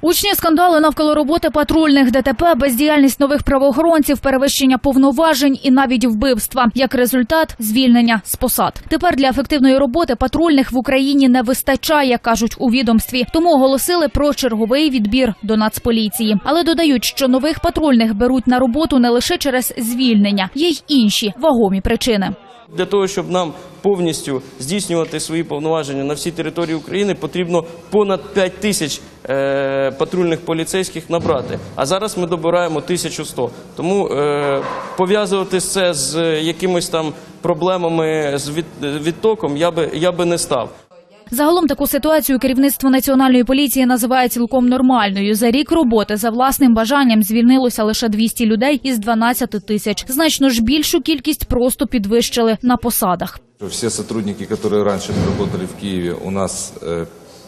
Гучні скандали навколо роботи патрульних ДТП, бездіяльність нових правоохоронців, перевищення повноважень і навіть вбивства. Як результат звільнення з посад. Тепер для ефективної роботи патрульних в Україні не вистачає, кажуть у відомстві. Тому оголосили про черговий відбір до нацполіції. Але додають, що нових патрульних беруть на роботу не лише через звільнення, є й інші вагомі причини. Для того, щоб нам повністю здійснювати свої повноваження на всій території України, потрібно понад 5 тисяч е, патрульних поліцейських набрати. А зараз ми добираємо 1100. Тому е, пов'язувати це з якимись там проблемами з від, відтоком я би, я би не став. Загалом таку ситуацію керівництво національної поліції називає цілком нормальною. За рік роботи за власним бажанням звільнилося лише 200 людей із 12 тисяч. Значно ж більшу кількість просто підвищили на посадах. Все сотрудники, которые раньше работали в Киеве, у нас э,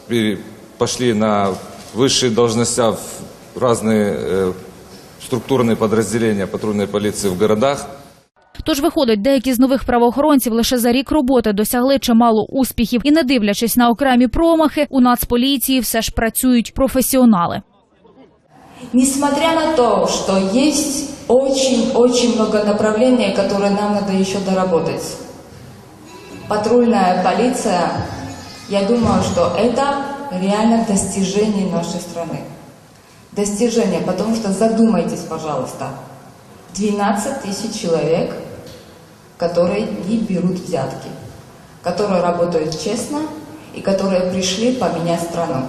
пере- пошли на высшие должности в разные э, структурные подразделения патрульной полиции в городах. Тож виходить, деякі з нових правоохоронців лише за рік роботи досягли чимало успіхів, і не дивлячись на окремі промахи, у нацполіції все ж працюють професіонали. Несмотря на то, что есть очень-очень много направлений, которые нам надо еще доработать. Патрульная полиция, я думаю, что это реально достижение нашей страны. Достижение, потому что задумайтесь, пожалуйста. 12 тысяч человек, которые не берут взятки, которые работают честно и которые пришли поменять страну.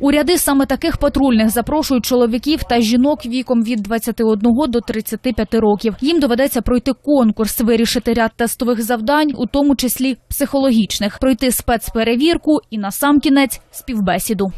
У ряди саме таких патрульних запрошують чоловіків та жінок віком від 21 до 35 років. Їм доведеться пройти конкурс, вирішити ряд тестових завдань, у тому числі психологічних, пройти спецперевірку і насамкінець співбесіду.